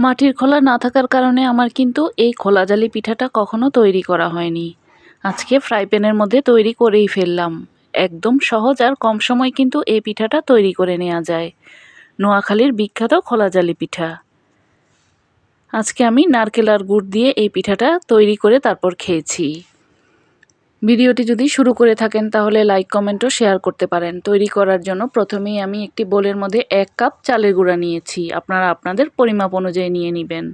মাটির খোলা না থাকার কারণে আমার কিন্তু এই খোলা জালি পিঠাটা কখনো তৈরি করা হয়নি। আজকে ফ্রাই প্যানের মধ্যে তৈরি করেই ফেললাম। একদম সহজ আর কম সময় কিন্তু এই পিঠাটা তৈরি করে নেওয়া যায়। নোয়াখালীর বিখ্যাত খোলা জালি পিঠা। আজকে আমি নারকেল আর গুড় দিয়ে এই পিঠাটা তৈরি করে তারপর খেয়েছি। ভিডিওটি যদি শুরু করে থাকেন, তাহলে লাইক কমেন্টও শেয়ার করতে পারেন। তৈরি করার জন্য প্রথমেই আমি একটি বোলের মধ্যে এক কাপ চালের গুঁড়া নিয়েছি। আপনারা আপনাদের পরিমাপ অনুযায়ী নিয়ে নেবেন।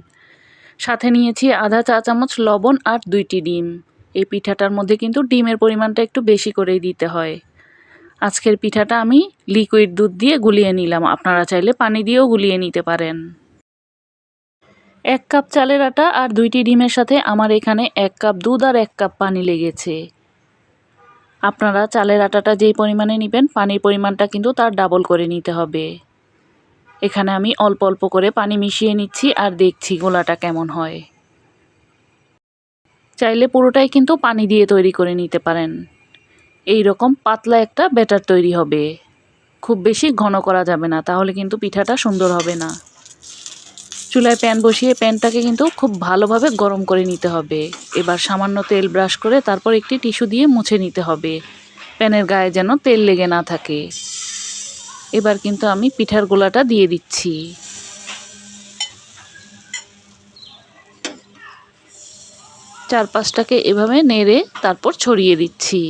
সাথে নিয়েছি আধা চা চামচ লবণ আর দুইটি ডিম। এই পিঠাটার মধ্যে কিন্তু ডিমের পরিমাণটা একটু বেশি করেই দিতে হয়। আজকের পিঠাটা আমি লিকুইড দুধ দিয়ে গুলিয়ে নিলাম। আপনারা চাইলে পানি দিয়েও গুলিয়ে নিতে পারেন। এক কাপ চালের আটা আর দুইটি ডিমের সাথে আমার এখানে এক কাপ দুধ আর এক কাপ পানি লেগেছে। আপনারা চালের আটাটা যেই পরিমাণে নেবেন, পানির পরিমাণটা কিন্তু তার ডাবল করে নিতে হবে। এখানে আমি অল্প অল্প করে পানি মিশিয়ে নিচ্ছি আর দেখছি গোলাটা কেমন হয়। চাইলে পুরোটাই কিন্তু পানি দিয়ে তৈরি করে নিতে পারেন। এই রকম পাতলা একটা ব্যাটার তৈরি হবে। খুব বেশি ঘন করা যাবে না, তাহলে কিন্তু পিঠাটা সুন্দর হবে না। চুলায় প্যান বসিয়ে প্যানটাকে কিন্তু খুব ভালোভাবে গরম করে নিতে হবে। এবার সামান্য তেল ব্রাশ করে তারপর একটি টিস্যু দিয়ে মুছে নিতে হবে। প্যানের গায়ে যেন তেল লেগে না থাকে। এবার কিন্তু আমি পিঠার গোলাটা দিয়ে দিচ্ছি। চার পাঁচটাকে এভাবে নেড়ে তারপর ছড়িয়ে দিচ্ছি।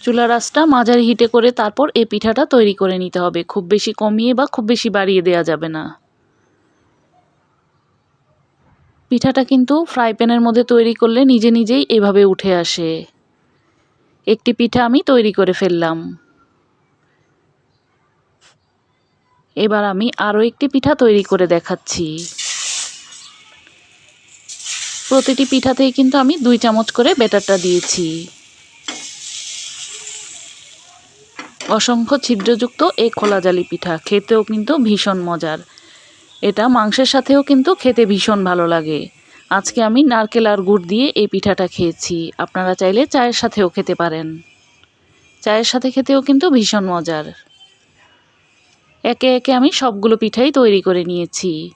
চুলার আঁচটা মাঝারি হিটে করে তারপর এই পিঠাটা তৈরি করে নিতে হবে। খুব বেশি কমিয়ে বা খুব বেশি বাড়িয়ে দেওয়া যাবে না। পিঠাটা কিন্তু ফ্রাই প্যানের মধ্যে তৈরি করলে নিজে নিজেই এভাবে উঠে আসে। একটি পিঠা আমি তৈরি করে ফেললাম। এবার আমি আরও একটি পিঠা তৈরি করে দেখাচ্ছি। প্রতিটি পিঠাতেই কিন্তু আমি দুই চামচ করে ব্যাটারটা দিয়েছি। অসংখ্য ছিদ্রযুক্ত এই খোলা জালি পিঠা। খেতেও কিন্তু ভীষণ মজার। এটা মাংসের সাথেও কিন্তু খেতে ভীষণ ভালো লাগে। আজকে আমি নারকেল আর গুড় দিয়ে এই পিঠাটা খেয়েছি। আপনারা চাইলে চায়ের সাথেও খেতে পারেন। চায়ের সাথে খেতেও কিন্তু ভীষণ মজার। একে একে আমি সবগুলো পিঠাই তৈরি করে নিয়েছি।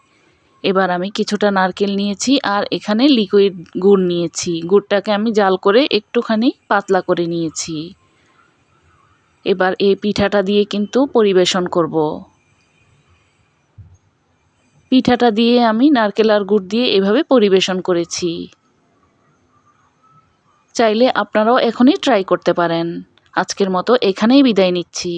এবার আমি কিছুটা নারকেল নিয়েছি আর এখানে লিকুইড গুড় নিয়েছি। গুড়টাকে আমি জাল করে একটুখানি পাতলা করে নিয়েছি। এবার এই পিঠাটা দিয়ে কিন্তু পরিবেশন করব। পিঠাটা দিয়ে আমি নারকেল আর গুড় দিয়ে এভাবে পরিবেশন করেছি। চাইলে আপনারাও এখনই ট্রাই করতে পারেন। আজকের মতো এখানেই বিদায় নিচ্ছি।